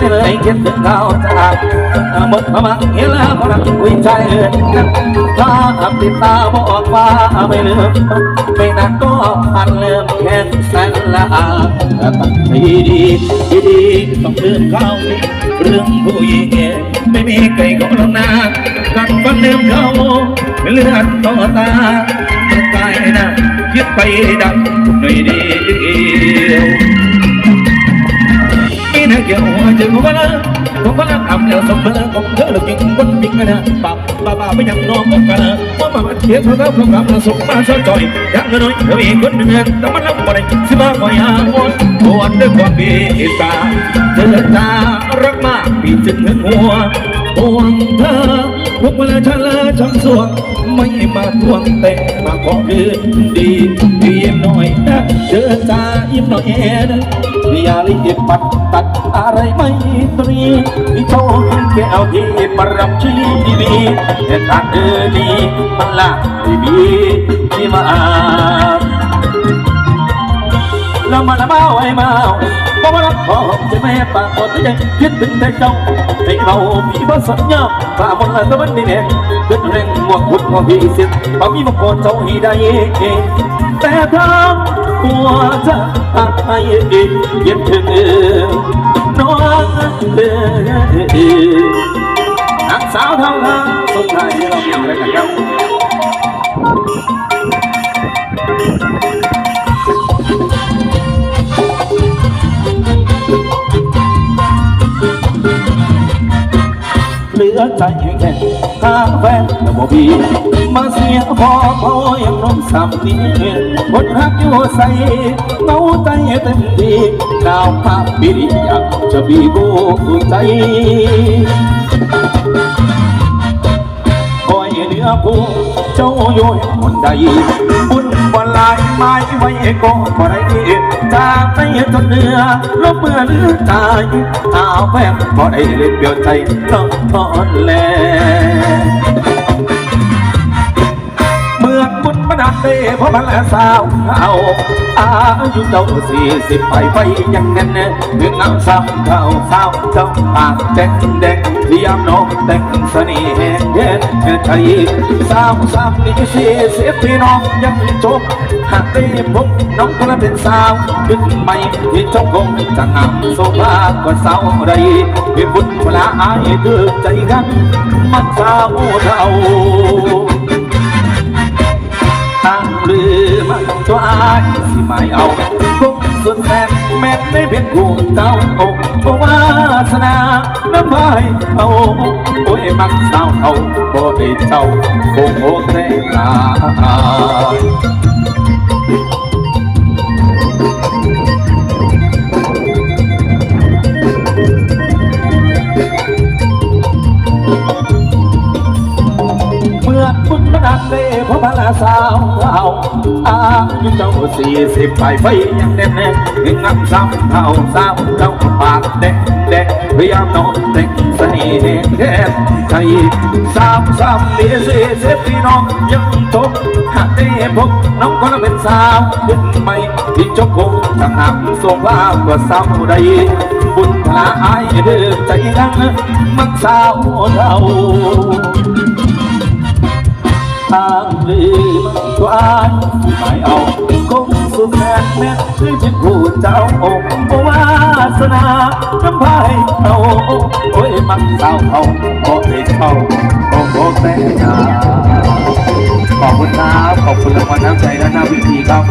คิดถึงเขาจากหมดความเห็นแล้วก็รักคุยใจเอินถ้าปิดตาบอกว่าไม่ลืมไม่นานก็พันเริ่มแค่แสนละตั้งใจดีดีต้องลืมเขาเรื่องผู้หญิงไม่มีใครก็ลงนากันฟันลืมเขาเลือดต่อตาตายนะคิดไปดังหน่อยเดียว กี่ยวจึงก็ละผมก็ละทำแล้วสมแล้วผมเธอเราจริงคนจริงกันนะปับป้าป้าไปยังน้องกันนะว่ามานเทียบเท่ากับความรักสมมาซะจ่อยยังน้อยเราเองคนหนึ่งแต่มันลับบ่ได้สิมาคอยหาคนทวนด้วยความตาเธอตารักมากปีจึงเงินหัวห่วงเธอพวกเวลาชะลาช่างส่วนไม่มาทวงแต่มาขอคืนดีเพียงน เจอจ้ายิ้มหน่อยนะอย่ารีบปัดตัดอะไรไม่ตรีที่โชว์แก้วที่ประรับชีวีแต่ทางเดินนี้มันละไม่มีที่มาเรามาละเมาไอ้เมาเพราะว่ารักพ่อจะแม่ปากคนที่ยังคิดถึงแต่เจ้าไอ้เราพี่บ้านสัญญาฝ่าบนละตะวันนี่เนี่ย เกิดแรงหมวกหุ่นของพี่เสียบ่มีมาก่อนเจ้าให้ได้แต่ทางหัวจะตักให้ย็นถึงน้องเออนักสาวเท่าทางสุดท้ายเรามีอะไรกันครับ อใจแค่ทางแฟนกับบ่มีมาเสียพอพอยังน้องสามนี้คนรักอยู่ใส่เงาใจเต็มทีดาวภาพบิริยาจะบีบใจคอยเหนือผู้เจ้าอยู่คนใดบุญบนลายไม้ไว้ก็บ่ได้ จากไปจนเนือลบเมื่อลือตายตาแวบบ่ได้เล็บเปียวใจต้องทอนแลเมื่อบุญมาดักเตเพราะมันและสาวเอา อายุเจ้าสี่สิบไปไปยังแน่นถึงเงามซ้ำเท่าสาวเจ้าปากแดงแดงพยายามน้องแต่งเสน่ห์เย็นใจสาวสามนี่สี่สิบพี่น้องยังจบหากได้พบน้องคนเป็นสาวขึ้นใหม่ที่จ้าคงจะงามโซฟากว่าสาวใดเป็นบุญเวลาอายคือใจกันมันสาวเท่า ตัวอายสิไม่เอาคงสุดแสนแม้ไม่เป็นผู้เจ้าอกเพราะวาสนาน้ำพายเอาโอ้ยมักสาวเอาบ่ได้เจ้าคงโอ้แต่ลา สาวเอาอายุเจ้าสี่สิบไปไฟยังแน่นแน่ถึงงับซ้ำเท่าสาวเจ้าปากแดงแดงพยายามโน้มแต่งเสน่ห์แทนใจสามสามเดียสี่สิบพี่น้องยังจบหากได้พบน้องก็เป็นสาวขึ้นใหม่ที่จบคงจะหักส่งลากว่าสาวใดบุญพลาอายเดินใจนั้นมันสาวเรา ทางลืตัวอานที่ไม่เอาคงสุดแสนแม่ที่เป็นผู้เจ้าองค์วาสนาทำพายเอาโอ้ยมันเศร้าเอาบ่ได้เขาบ่บ่แต่ยาขอบคุณครับขอบคุณรางวัลน้ำใจและหน้าวิธีครับ